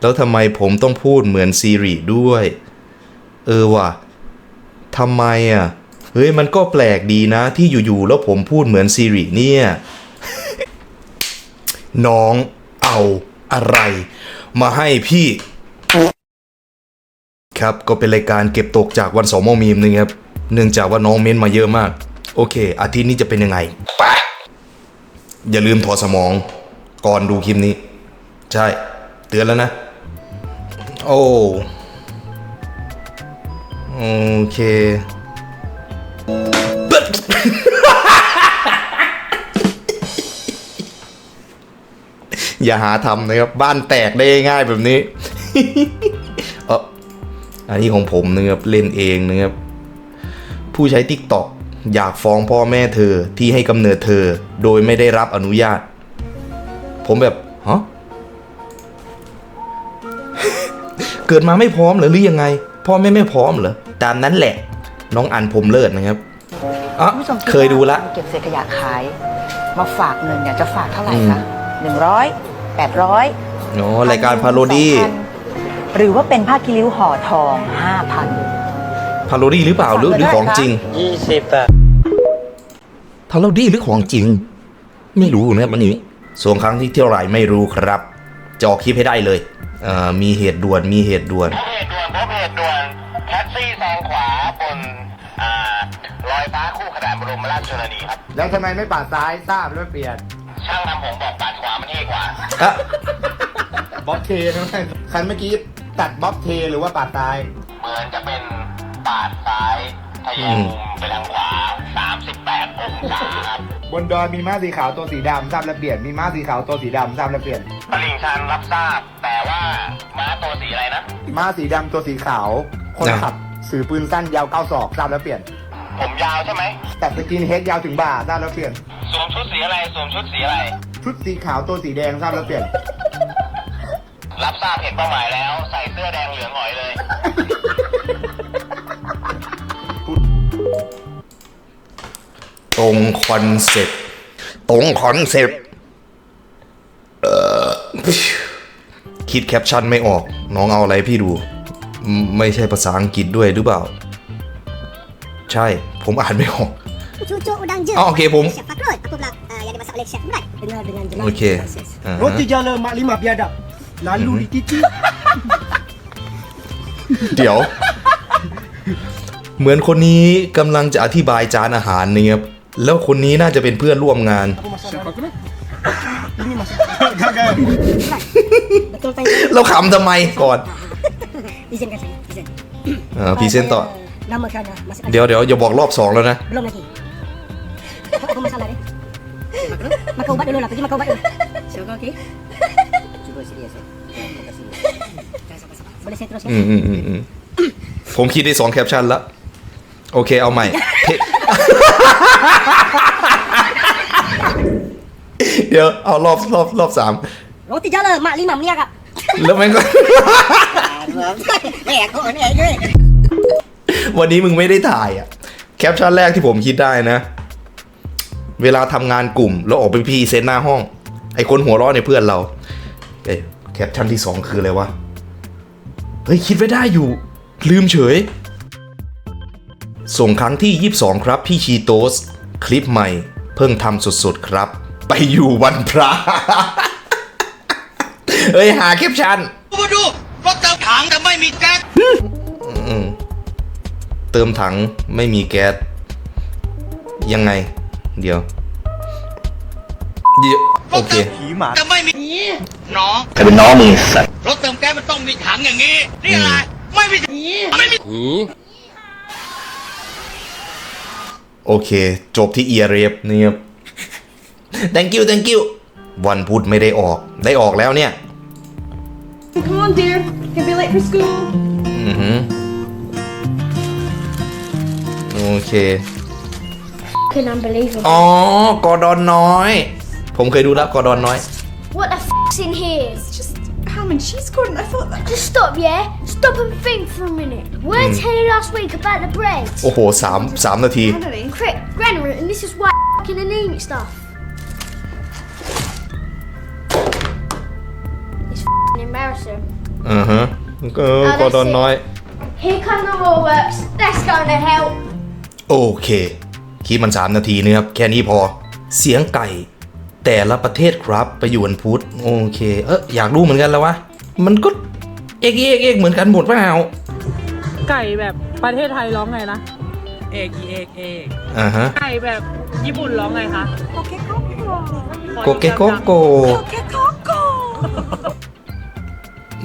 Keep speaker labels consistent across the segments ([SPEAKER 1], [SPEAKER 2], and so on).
[SPEAKER 1] แล้วทำไมผมต้องพูดเหมือนซีรีด้วย เออว่ะทำไมอะ เฮ้ยมันก็แปลกดีนะที่อยู่ๆแล้วผมพูดเหมือนซีรีเนี่ย น้องเอาอะไร มาให้พี่ ครับก็เป็นรายการเก็บตกจากวันสองโมงมีมนึงครับ เนื่องจากว่าน้องเม้นมาเยอะมาก โอเค อาทิตย์นี้จะเป็นยังไงไปอย่าลืมถอดสมอง ก่อนดูคลิปนี้ ใช่ เตือนแล้วนะ โอ้โอเคอย่าหาทำนะครับ บ้านแตกได้ง่ายแบบนี้เอออันนี้ของผมนะครับเล่นเองนะครับ ผู้ใช้ t ิ k t o k อยากฟ้องพ่อแม่เธอที่ให้กำเนิดเธอ โดยไม่ได้รับอนุญาต ผมแบบฮะ เกิดมาไม่พร้อมเหรอหรือยังไง พ่อแม่ไม่พร้อมเหรอตามนั้นแหละ น้องอันผมเลิศนะครับอะ
[SPEAKER 2] ณผู้ชม
[SPEAKER 1] เคยดูละ
[SPEAKER 2] เก็บเศษขยะขาย มาฝากเงินอยากจะฝากเท่าไหร่คะหนึ่งร้อยแปดร้อย
[SPEAKER 1] อ๋อรายการพาโรดี้
[SPEAKER 2] หรือว่าเป็นผ้าคีริ้วห่อทองห้าพัน
[SPEAKER 1] พาโรดี้หรือเปล่าหรือหรือของจริง
[SPEAKER 3] ยี่สิบอะ
[SPEAKER 1] พาโรดี้หรือของจริง ไม่รู้นะครับวันนี้ส่วนครั้งที่เท่าไหร่ไม่รู้ครับ จะออกคลิปให้ได้เลยเอ่อมีเหตุด่วนมีเหตุด่วน
[SPEAKER 3] เหตุด่วนพบเหตุด่วนแท็กซี่แซงขวาบนอ่าลอยฟ้าคู่ขนานบรมราชชนนีครับ
[SPEAKER 4] แล้วทำไมไม่ปาดซ้ายทราบแล้วเปลี่ยน
[SPEAKER 3] ช่างทำผมบอกปาดขวามันเท่กว่า
[SPEAKER 1] อะ
[SPEAKER 4] บ๊อบเทนะคันเมื่อกี้ตัดบ๊อบเทหรือว่าปาดซ้าย
[SPEAKER 3] เหมือนจะเป็นปาดซ้ายทะแยงมุมไปทางขวา 38องศาครับ
[SPEAKER 4] บนดอยมีม้าสีขาวตัวสีดำทราบแล้วเปลี่ยน มีม้าสีขาวตัวสีดำทราบแล้วเปลี่ยน
[SPEAKER 3] ตลิ่งชันรับทราบ แต่ว่าม้าตัวสีอะไรนะ
[SPEAKER 4] ม้าสีดำตัวสีขาว คนขับสื่อปืนสั้นยาวเก้าศอกทราบแล้วเปลี่ยน
[SPEAKER 3] ผมยาวใช่ไหม
[SPEAKER 4] แต่สกินเฮดยาวถึงบ่าทราบแล้วเปลี่ยน
[SPEAKER 3] สวมชุดสีอะไร สวมชุดสีอะไร
[SPEAKER 4] ชุดสีขาวตัวสีแดงทราบแล้วเปลี่ยน
[SPEAKER 3] รับทราบเห็นเป้าหมายแล้ว ใส่เสื้อแดงเหลืองหอยเลย
[SPEAKER 1] ตรงคอนเซ็ปต์ตรงคอนเซ็ปต์เอ่อคิดแคปชั่นไม่ออก น้องเอาอะไรพี่ดูไม่ไม่ใช่ภาษาอังกฤษด้วยหรือเปล่า ใช่ ผมอ่านไม่ออก
[SPEAKER 5] Cucuk udang je.
[SPEAKER 1] Oh, okey, Bom.
[SPEAKER 5] Chef Fakrul, apa pula uh, yang dimasak oleh Chef Imran? Dengar dengan jelas.
[SPEAKER 1] โอเค
[SPEAKER 5] proses.
[SPEAKER 1] อ่าฮะ
[SPEAKER 6] Roti jala mak lima biadab. Lalu dititi.
[SPEAKER 1] เดี๋ยว เหมือนคนนี้กำลังจะอธิบายจานอาหารเนี่ยครับ แล้วคนนี้น่าจะเป็นเพื่อนร่วมงาน
[SPEAKER 6] Apa masak Chef Fakrul? Ini masak. Gagal.
[SPEAKER 5] Betul tanya.
[SPEAKER 1] แล้วขำทำไมก่อน
[SPEAKER 5] Izinkan saya. Izin.
[SPEAKER 1] อ่าพรีเซนต์ต่อ
[SPEAKER 5] Uh, Namakan uh, masakan.
[SPEAKER 1] เดี๋ยวเดี๋ยวอย่าบอกรอบสองแล้วนะ
[SPEAKER 5] Belum lagi. apa, apa masalah dia? Makan ubat dulu lah. Pergi makan ubat dulu. Syurga okey? Cuba serius ya. Fokus sini. Sabar-sabar. Boleh saya teruskan?
[SPEAKER 1] อืมอืมอืมอืมผมคิดได้สองแคปชั่นละ โอเคเอาใหม่เท เดี๋ยวเอารอบรอบรอบสาม
[SPEAKER 5] Roti jala mak lima meniaga.
[SPEAKER 1] แล้วแม่งก็
[SPEAKER 5] Eh, aku ni aja.
[SPEAKER 1] วันนี้มึงไม่ได้ถ่ายอะแคปชั่นแรกที่ผมคิดได้นะ เวลาทำงานกลุ่ม แล้วออกไปพรีเซนต์หน้าห้อง ไอคนหัวเร้อนในยเพื่อนเราเอ้ยแคปชั่นที่สองคืออะไรวะ เฮ้ย คิดไว้ได้อยู่ ลืมเฉย ส่งครั้งที่ 22 ครับพี่ชีโตส คลิปใหม่ เพิ่งทำสดๆครับ ไปอยู่วันพระเฮ้ยหาแคปชั่น
[SPEAKER 3] มาดูรถเติมถังแต่ไม่มีแก๊ส
[SPEAKER 1] อืมเติมถังไม่มีแก๊สยังไง เดี๋ยวเดี๋ยวโอเค
[SPEAKER 3] แต่ไม่มีน้อง
[SPEAKER 1] ใครเป็นน้องมึงสัตว์
[SPEAKER 3] รถเติมแก๊สมันต้องมีถังอย่างนี้นี่อะไรไม่มีไม่มี
[SPEAKER 1] โอเค จบที่เอียเรฟนี่ครับ thank you thank you วันพุธไม่ได้ออก ได้ออกแล้วเนี่ย
[SPEAKER 7] Come on, dear. You'll be late for school.
[SPEAKER 1] อือหือโอเค
[SPEAKER 5] Fucking unbelievable.
[SPEAKER 1] อ๋อกอดอนน้อย ผมเคยดูแล้วกอดอนน้อย
[SPEAKER 8] What the f***'s in here?
[SPEAKER 7] Just Hammond, she's Gordon. I thought that.
[SPEAKER 8] Just stop, yeah? Stop and think for a minute. Where did Henry last week about the bread?
[SPEAKER 1] โอ้โหสามสามนาที
[SPEAKER 7] Finally.
[SPEAKER 8] Crick, Granary, and this is why fucking anemic stuff. It's f***ing embarrassing.
[SPEAKER 1] อ่าฮะเออกอดอนน้อย
[SPEAKER 8] Here come the Rawworks. That's gonna help.
[SPEAKER 1] โอเคคลิปมัน3นาทีนะครับแค่นี้พอ เสียงไก่ แต่ละประเทศครับไปอยู่วันพุธโอเค เอออยากรู้เหมือนกันแล้ววะมันก็ เอกเอกเอกเหมือนกันหมดเปล่า
[SPEAKER 6] ไก่แบบประเทศไทยร้องไงนะ เอกเอกเอก
[SPEAKER 1] อ่าฮะ
[SPEAKER 6] ไก่แบบญี่ปุ่นร้องไงคะ
[SPEAKER 1] โกเกโกโก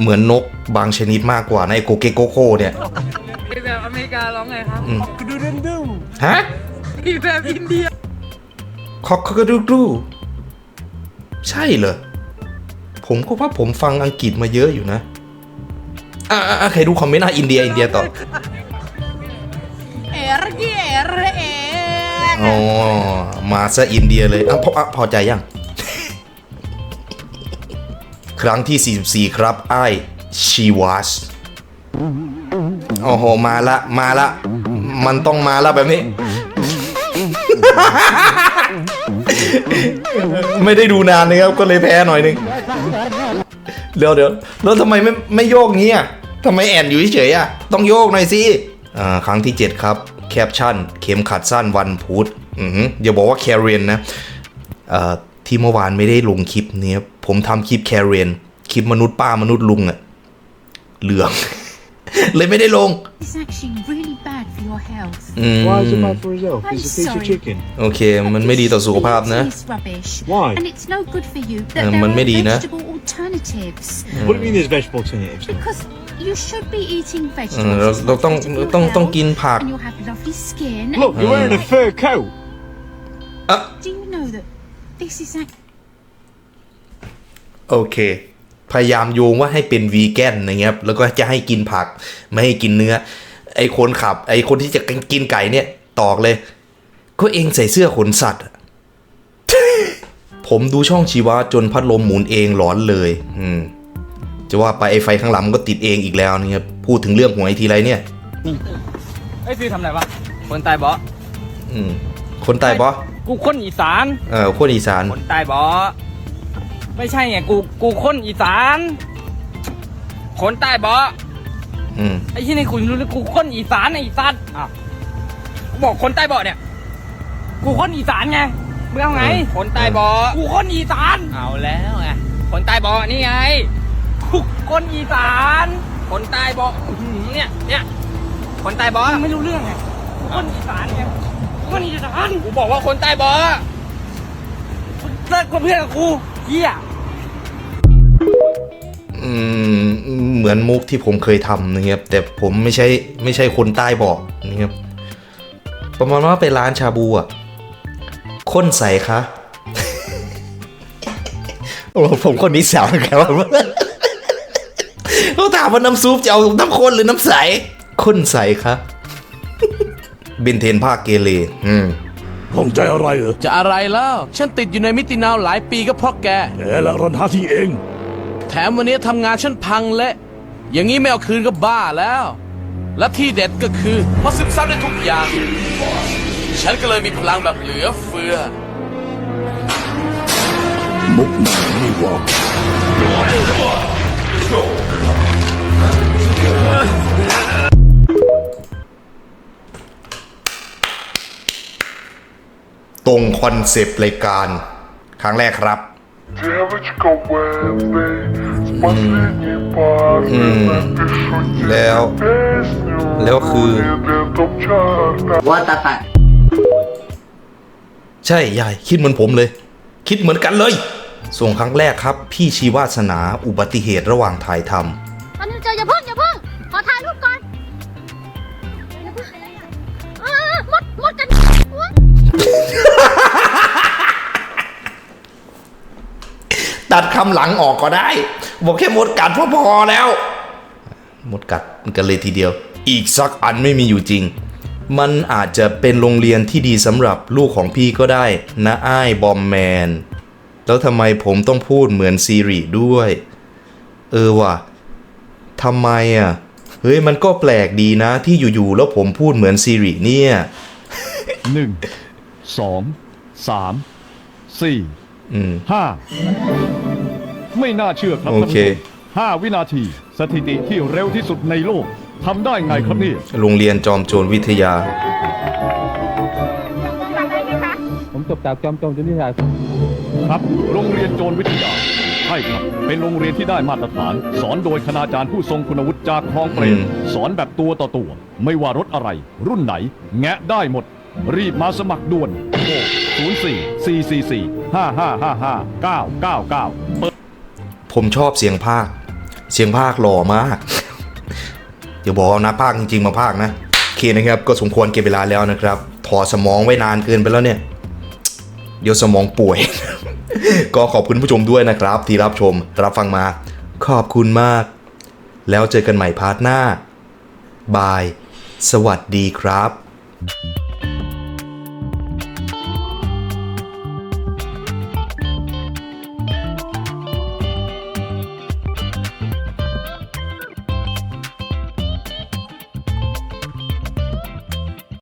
[SPEAKER 1] เหมือนนกบางชนิดมากกว่าในะไอ้โกเกโกโกเนี่ย
[SPEAKER 6] แบบอเมริการ้องไงคะ
[SPEAKER 1] อืม
[SPEAKER 6] ดูดูดู
[SPEAKER 1] ฮะ
[SPEAKER 6] แบบอินเดีย
[SPEAKER 1] คอกกระดูดูใช่เหรอผมก็ว่าผมฟังอังกฤษมาเยอะอยู่นะ อ่าใครดูคอมเมนต์อะอินเดียอินเดียต่อ
[SPEAKER 6] เอรเกเอร์เอ
[SPEAKER 1] อ๋อมาซะอินเดียเลยอะพออะพอใจยัง ครั้งที่ 44 ครับไอ้ชีวัสโอ้โหมาละมาละ มันต้องมาละแบบนี้ ไม่ได้ดูนานนะครับ ก็เลยแพ้หน่อยนึงเดี๋ยวเดี๋ยวแล้วทำไมไม่ไม่โยกงี้อะ ทำไมแอนอยู่เฉยๆอะ ต้องโยกหน่อยสิอ่าครั้งที่ 7 ครับ แคปชั่น เข็มขัดสั้นวันพุธอือหืออย่าบอกว่าแคเรียนนะเอ่อที่เมื่อวานไม่ได้ลงคลิปเนี้ยผมทำคลิปแคเรียน คลิปมนุษย์ป้ามนุษย์ลุงอะเหลือง เลยไม่ได้ลง
[SPEAKER 9] It's actually really bad for your health.
[SPEAKER 1] อืม
[SPEAKER 10] Why is it bad for his health?
[SPEAKER 9] I'm
[SPEAKER 10] It's a piece of
[SPEAKER 9] sorry.
[SPEAKER 10] chicken.
[SPEAKER 1] โอเค มันไม่ดีต่อสุขภาพนะ
[SPEAKER 9] It's rubbish.
[SPEAKER 10] Why?
[SPEAKER 9] And it's no good for you. That
[SPEAKER 1] เออ
[SPEAKER 9] there
[SPEAKER 1] มันไม่
[SPEAKER 9] are
[SPEAKER 1] ดีนะ
[SPEAKER 9] vegetable alternatives.
[SPEAKER 10] What do you mean there's vegetable alternatives? now?
[SPEAKER 9] Because you should be eating
[SPEAKER 1] เอ
[SPEAKER 9] vegetables.
[SPEAKER 1] อเรา
[SPEAKER 9] It's
[SPEAKER 1] เรา
[SPEAKER 9] not
[SPEAKER 1] ต้อง
[SPEAKER 9] good for your
[SPEAKER 1] ต้อง ต้อง
[SPEAKER 9] health,
[SPEAKER 1] กินผัก
[SPEAKER 9] And you'll have lovely skin.
[SPEAKER 10] Look, you're wearing a fur coat.
[SPEAKER 9] Do you know that this is actually
[SPEAKER 1] โอเค พยายามโยงว่าให้เป็นวีแกนนะครับแล้วก็จะให้กินผัก ไม่ให้กินเนื้อ ไอคนขับ ไอคนที่จะกินไก่เนี่ย ตอกเลย ก็เองใส่เสื้อขนสัตว์อะ ผมดูช่องชีวะจนพัดลมหมุนเองหลอนเลย อืม จะว่าไปไอไฟข้างหลังมันก็ติดเองอีกแล้วนะครับพูดถึงเรื่องหวยทีไรเนี่ย
[SPEAKER 6] ไอ้ซีทำอะไรวะคนตายบอ
[SPEAKER 1] อืมคนใต้บอ
[SPEAKER 6] กูคนอีสาน
[SPEAKER 1] เออคนอีสาน
[SPEAKER 6] คนตายบอไม่ใช่ไงกูกูคนอีสานคนใต้บอ
[SPEAKER 1] อืม
[SPEAKER 6] ไอ้ที่นี่กูรู้เลยกูคนอีสานไอ้สัตว์อะกูบอกคนใต้บอเนี่ย กูคนอีสานไงมึงเอาไง คนใต้บอกูคนอีสานเอาแล้วไงคนใต้บอนี่ไงกู คนอีสานคนใต้บออื้อหือเนี่ยเนี่ยคนใต้บอไม่รู้เรื่องไงกูคนอีสานไงกูคนอีสานกูบอกว่าคนใต้บอเลิกกับเพื่อนกับกูเฮีย
[SPEAKER 1] อืมเหมือนมุกที่ผมเคยทำนะครับ แต่ผมไม่ใช่ไม่ใช่คนใต้บอกนะครับ ประมาณว่าไปร้านชาบูอะข้นใสคะโอ้ผมคนนี้สาวแกว่า เขาถามว่าน้ำซุปจะเอาน้ำข้นหรือน้ำใส ข้นใสคะเบนเทนภาคเกเรอืม
[SPEAKER 10] ผมใจอะไรเหรอ
[SPEAKER 11] จะอะไรแล้ว ฉันติดอยู่ในมิตินาวหลายปีก็เพราะแก
[SPEAKER 10] แกละรันหาที่เอง
[SPEAKER 11] แถมวันนี้ทำงานฉันพังเละ อย่างนี้ไม่เอาคืนก็บ้าแล้ว และที่เด็ดก็คือพอซึมซับได้ทุกอย่าง ฉันก็เลยมีพลังแบบเหลือเฟือ
[SPEAKER 10] มุกหนานี่หว่า
[SPEAKER 1] ตรงคอนเซปต์รายการ ครั้งแรกครับ
[SPEAKER 12] แล้ว แล้
[SPEAKER 1] ว
[SPEAKER 12] คือ
[SPEAKER 2] ว่าตาตา
[SPEAKER 1] ใช่ยายคิดเหมือนผมเลย คิดเหมือนกันเลย ส่งครั้งแรกครับ พี่ชีวาสนาอุบัติเหตุระหว่างถ่ายทำ คำหลังออกก็ได้ บอกแค่มดกัดพอพอแล้ว มดกัดกันเลยทีเดียว อีกสักอันไม่มีอยู่จริง มันอาจจะเป็นโรงเรียนที่ดีสำหรับลูกของพี่ก็ได้นะอ้ายบอมแมน แล้วทำไมผมต้องพูดเหมือนซีรีด้วย เออว่ะทำไมอะ เฮ้ยมันก็แปลกดีนะที่อยู่ๆแล้วผมพูดเหมือนซีรีเนี่ย
[SPEAKER 10] หนึ่งสองสามสี่
[SPEAKER 1] อืม
[SPEAKER 10] ห้า ไม่น่าเชื่อครับ
[SPEAKER 1] โอเค
[SPEAKER 10] ท่านผู้ชมห้าวินาทีแสถิติที่เร็วที่สุดในโลกทำได้ไงครับเนี่ย
[SPEAKER 1] โรงเรียนจอมโจรวิทยา
[SPEAKER 10] ผมจบจากจอมโจรวิทยาครับ โรงเรียนโจรวิทยาใช่ครับ เป็นโรงเรียนที่ได้มาตรฐาน สอนโดยคณาจารย์ผู้ทรงคุณวุฒิจากคลองเปรม
[SPEAKER 1] อืม
[SPEAKER 10] สอนแบบตัวต่อตัว ไม่ว่ารถอะไร รุ่นไหน แงะได้หมด รีบมาสมัครด่วนโทร04 444 5555 999เปิด
[SPEAKER 1] ผมชอบเสียงภาค เสียงภาคหล่อมากอย่าบอกเอานะภาคจริงๆ มาภาคนะโอเคนะครับ ก็สมควรเก็บเวลาแล้วนะครับ ถอดสมองไว้นานเกินไปแล้วเนี่ย เดี๋ยวสมองป่วย ก็ขอบคุณผู้ชมด้วยนะครับ ที่รับชมรับฟังมา ขอบคุณมาก แล้วเจอกันใหม่พาร์ทหน้า บาย สวัสดีครับ